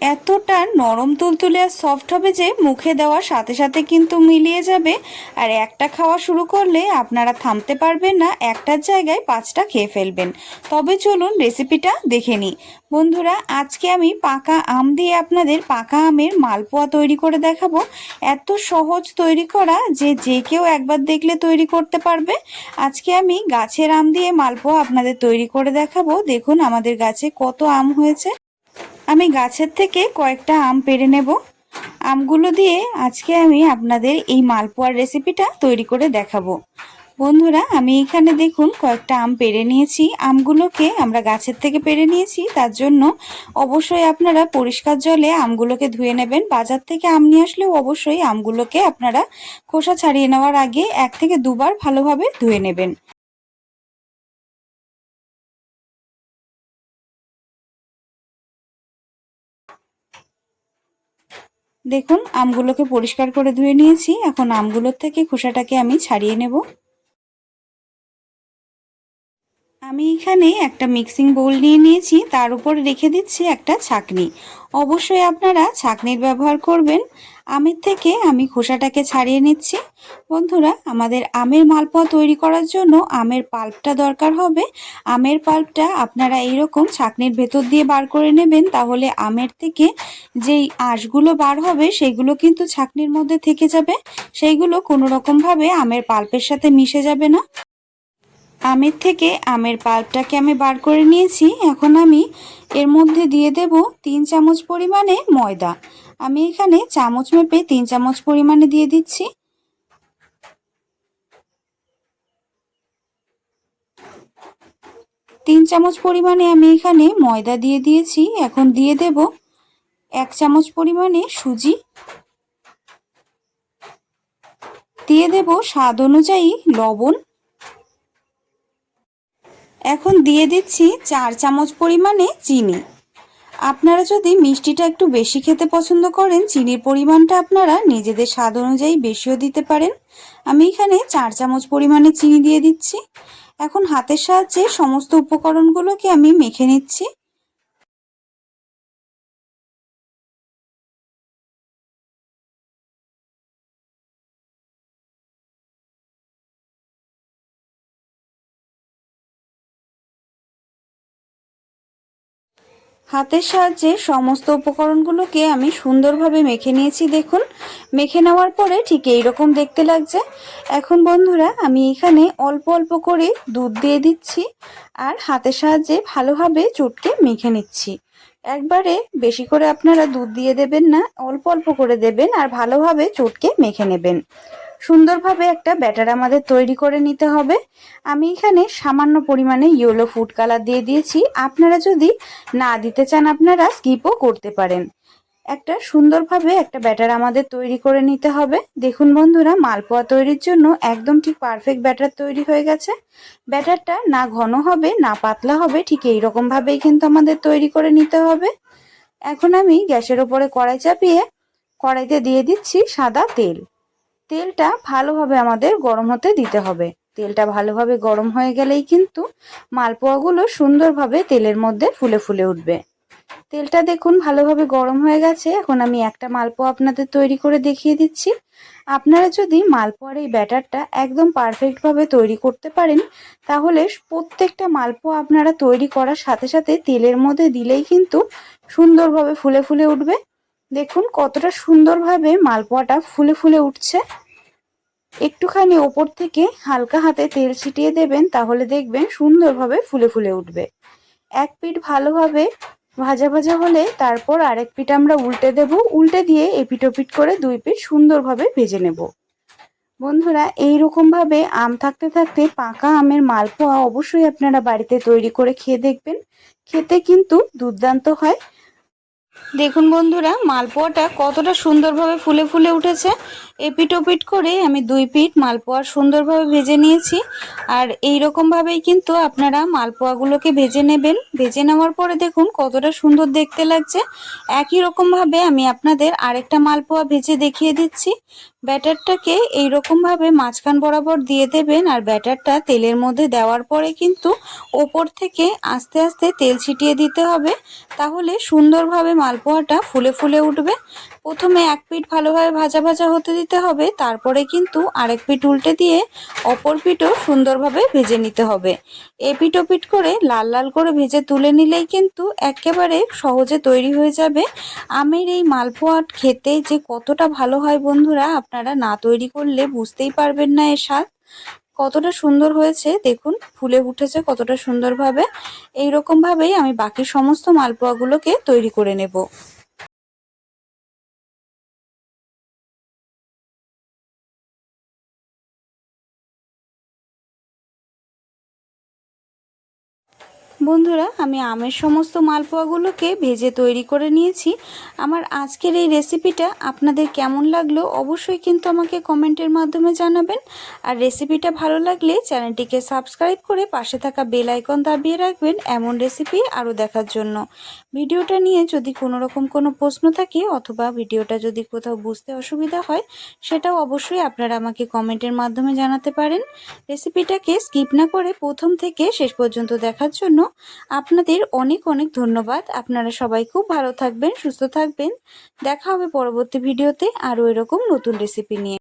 এতটা নরম তুলতুলে আর সফট হবে যে মুখে দেওয়ার সাথে সাথে কিন্তু মিলিয়ে যাবে। আর একটা খাওয়া শুরু করলে আপনারা থামতে পারবেন না একটার জায়গায় পাঁচটা খেয়ে ফেলবেন। তবে চলুন রেসিপিটা দেখে নিই। বন্ধুরা, আজকে আমি পাকা আম দিয়ে আপনাদের পাকা আমের মালপোয়া তৈরি করে দেখাবো। এত সহজ তৈরি করা যে যে কেউ একবার দেখলে তৈরি করতে পারবে। আজকে আমি গাছের আম দিয়ে মালপোয়া আপনাদের তৈরি করে দেখাবো। দেখুন আমাদের গাছে কত আম হয়েছে। আমি গাছের থেকে কয়েকটা আম পেড়ে নেব। আমগুলো দিয়ে আজকে আমি আপনাদের এই মালপোয়ার রেসিপিটা তৈরি করে দেখাবো। বন্ধুরা, আমি এখানে দেখুন কয়েকটা আম পেড়ে নিয়েছি। আমগুলোকে আমরা গাছের থেকে পেড়ে নিয়েছি। তার জন্য অবশ্যই আপনারা পরিষ্কার জলে আমগুলোকে ধুয়ে নেবেন। বাজার থেকে আম নিয়ে আসলেও অবশ্যই আমগুলোকে আপনারা খোসা ছাড়িয়ে নেওয়ার আগে এক থেকে দুবার ভালোভাবে ধুয়ে নেবেন। দেখুন আমগুলোকে পরিষ্কার করে ধুয়ে নিয়েছি। এখন আমগুলোর থেকে খোসাটাকে আমি ছাড়িয়ে নেব। আমি এখানে একটা মিক্সিং বোল নিয়ে নিয়েছি, তার উপর রেখে দিচ্ছি একটা ছাকনি। অবশ্যই আপনারা ছাকনির ব্যবহার করবেন। আমের থেকে আমি খোসাটাকে ছাড়িয়ে নিচ্ছি। বন্ধুরা, আমাদের আমের মালপোয়া তৈরি করার জন্য আমের পাল্পটা দরকার হবে। আমের পাল্পটা আপনারা এইরকম ছাকনির ভেতর দিয়ে বার করে নেবেন, তাহলে আমের থেকে যেই আঁশগুলো বার হবে, সেগুলো কিন্তু ছাকনির মধ্যে থেকে যাবে। সেইগুলো কোনো রকমভাবে আমের পাল্পের সাথে মিশে যাবে না। আমের থেকে আমের পাল্পটাকে আমি বার করে নিয়েছি। এখন আমি এর মধ্যে দিয়ে দেব তিন চামচ পরিমাণে ময়দা। আমি এখানে চামচ মেপে তিন চামচ পরিমাণে দিয়ে দিচ্ছি। তিন চামচ পরিমাণে আমি এখানে ময়দা দিয়ে দিয়েছি। এখন দিয়ে দেব এক চামচ পরিমাণে সুজি। দিয়ে দেব স্বাদ অনুযায়ী লবণ। এখন দিয়ে দিচ্ছি চার চামচ পরিমাণে চিনি। আপনারা যদি মিষ্টিটা একটু বেশি খেতে পছন্দ করেন, চিনির পরিমাণটা আপনারা নিজেদের স্বাদ অনুযায়ী বেশিও দিতে পারেন। আমি এখানে চার চামচ পরিমাণে চিনি দিয়ে দিচ্ছি। এখন হাতের সাহায্যে সমস্ত উপকরণগুলোকে আমি মেখে নিচ্ছি। হাতের সাহায্যে সমস্ত উপকরণগুলোকে আমি সুন্দরভাবে মেখে নিয়েছি, দেখুন। মেখে নেওয়ার পরে ঠিক এইরকম দেখতে লাগছে। এখন বন্ধুরা, আমি এখানে অল্প অল্প করে দুধ দিয়ে দিচ্ছি আর হাতের সাহায্যে ভালোভাবে চুটকে মেখে নিচ্ছি। একবারে বেশি করে আপনারা দুধ দিয়ে দেবেন না, অল্প অল্প করে দেবেন আর ভালোভাবে চুটকে মেখে নেবেন। সুন্দরভাবে একটা ব্যাটার আমাদের তৈরি করে নিতে হবে। আমি এখানে সামান্য পরিমাণে ইয়েলো ফুড কালার দিয়ে দিয়েছি। আপনারা যদি না দিতে চান, আপনারা স্কিপও করতে পারেন। একটা সুন্দরভাবে একটা ব্যাটার আমাদের তৈরি করে নিতে হবে। দেখুন বন্ধুরা, মালপোয়া তৈরির জন্য একদম ঠিক পারফেক্ট ব্যাটার তৈরি হয়ে গেছে। ব্যাটারটা না ঘন হবে, না পাতলা হবে, ঠিক এইরকমভাবেই কিন্তু আমাদের তৈরি করে নিতে হবে। এখন আমি গ্যাসের ওপরে কড়াই চাপিয়ে কড়াইতে দিয়ে দিচ্ছি সাদা তেল। তেলটা ভালোভাবে আমাদের গরম হতে দিতে হবে। তেলটা ভালোভাবে গরম হয়ে গেলেই কিন্তু মালপোয়াগুলো সুন্দরভাবে তেলের মধ্যে ফুলে ফুলে উঠবে। তেলটা দেখুন ভালোভাবে গরম হয়ে গেছে। এখন আমি একটা মালপোয়া আপনাদের তৈরি করে দেখিয়ে দিচ্ছি। আপনারা যদি মালপোয়ার এই ব্যাটারটা একদম পারফেক্টভাবে তৈরি করতে পারেন, তাহলে প্রত্যেকটা মালপোয়া আপনারা তৈরি করার সাথে সাথে তেলের মধ্যে দিলেই কিন্তু সুন্দরভাবে ফুলে ফুলে উঠবে। দেখুন, কতটা সুন্দরভাবে মালপোয়াটা ফুলে ফুলে উঠছে। একটুখানি ওপর থেকে হালকা হাতে তেল ছিটিয়ে দেবেন, তাহলে দেখবেন সুন্দরভাবে ফুলে ফুলে উঠবে। এক পিঠ ভালোভাবে ভাজা ভাজা হলে তারপর আরেক পিঠ আমরা উল্টে দেব। উল্টে দিয়ে এপিট ওপিট করে দুই পিঠ সুন্দরভাবে ভেজে নেব। বন্ধুরা এই ভাবে আম থাকতে থাকতে পাকা আমের মালপোয়া অবশ্যই আপনারা বাড়িতে তৈরি করে খেয়ে দেখবেন। খেতে কিন্তু দুর্দান্ত হয়। দেখুন বন্ধুরা, মালপোয়াটা কতটা সুন্দরভাবে ফুলে ফুলে উঠেছে। এপিট ওপিট করে আমি দুই পিঠ মালপোয়া সুন্দরভাবে ভেজে নিয়েছি। আর এই রকমভাবেই কিন্তু আপনারা মালপোয়াগুলোকে ভেজে নেবেন। ভেজে নেওয়ার পরে দেখুন কতটা সুন্দর দেখতে লাগছে। একই রকমভাবে আমি আপনাদের আরেকটা মালপোয়া ভেজে দেখিয়ে দিচ্ছি। ব্যাটারটাকে এই রকমভাবে মাঝখান বরাবর দিয়ে দেবেন আর ব্যাটারটা তেলের মধ্যে দেওয়ার পরে কিন্তু ওপর থেকে আস্তে আস্তে তেল ছিটিয়ে দিতে হবে। তাহলে সুন্দরভাবে মালপোয়াটা ফুলে ফুলে উঠবে। প্রথমে এক পিঠ ভালোভাবে ভাজা ভাজা হতে দিতে হবে, তারপরে কিন্তু আরেক পিঠ উল্টে দিয়ে অপর পিঠও সুন্দরভাবে ভেজে নিতে হবে। এপিট ওপিট করে লাল লাল করে ভেজে তুলে নিলেই কিন্তু একেবারে সহজে তৈরি হয়ে যাবে। আমের এই মালপোয়াট খেতে যে কতটা ভালো হয় বন্ধুরা, আপনারা না তৈরি করলে বুঝতেই পারবেন না এর স্বাদ। কতটা সুন্দর হয়েছে, দেখুন, ফুলে উঠেছে কতটা সুন্দরভাবে। এইরকমভাবেই আমি বাকি সমস্ত মালপোয়াগুলোকে তৈরি করে নেব। বন্ধুরা, আমি আমের সমস্ত মালপোয়াগুলোকে ভেজে তৈরি করে নিয়েছি। আমার আজকের এই রেসিপিটা আপনাদের কেমন লাগল অবশ্যই কিন্তু আমাকে কমেন্টের মাধ্যমে জানাবেন। আর রেসিপিটা ভালো লাগলে চ্যানেলটিকে সাবস্ক্রাইব করে পাশে থাকা বেল আইকন দাবিয়ে রাখবেন এমন রেসিপি আরও দেখার জন্য। ভিডিওটা নিয়ে যদি কোনো রকম কোনো প্রশ্ন থাকে অথবা ভিডিওটা যদি কোথাও বুঝতে অসুবিধা হয়, সেটাও অবশ্যই আপনারা আমাকে কমেন্টের মাধ্যমে জানাতে পারেন। রেসিপিটাকে স্কিপ না করে প্রথম থেকে শেষ পর্যন্ত দেখার জন্য আপনাদের অনেক অনেক ধন্যবাদ। আপনারা সবাই খুব ভালো থাকবেন, সুস্থ থাকবেন। দেখা হবে পরবর্তী ভিডিওতে আরও এরকম নতুন রেসিপি নিয়ে।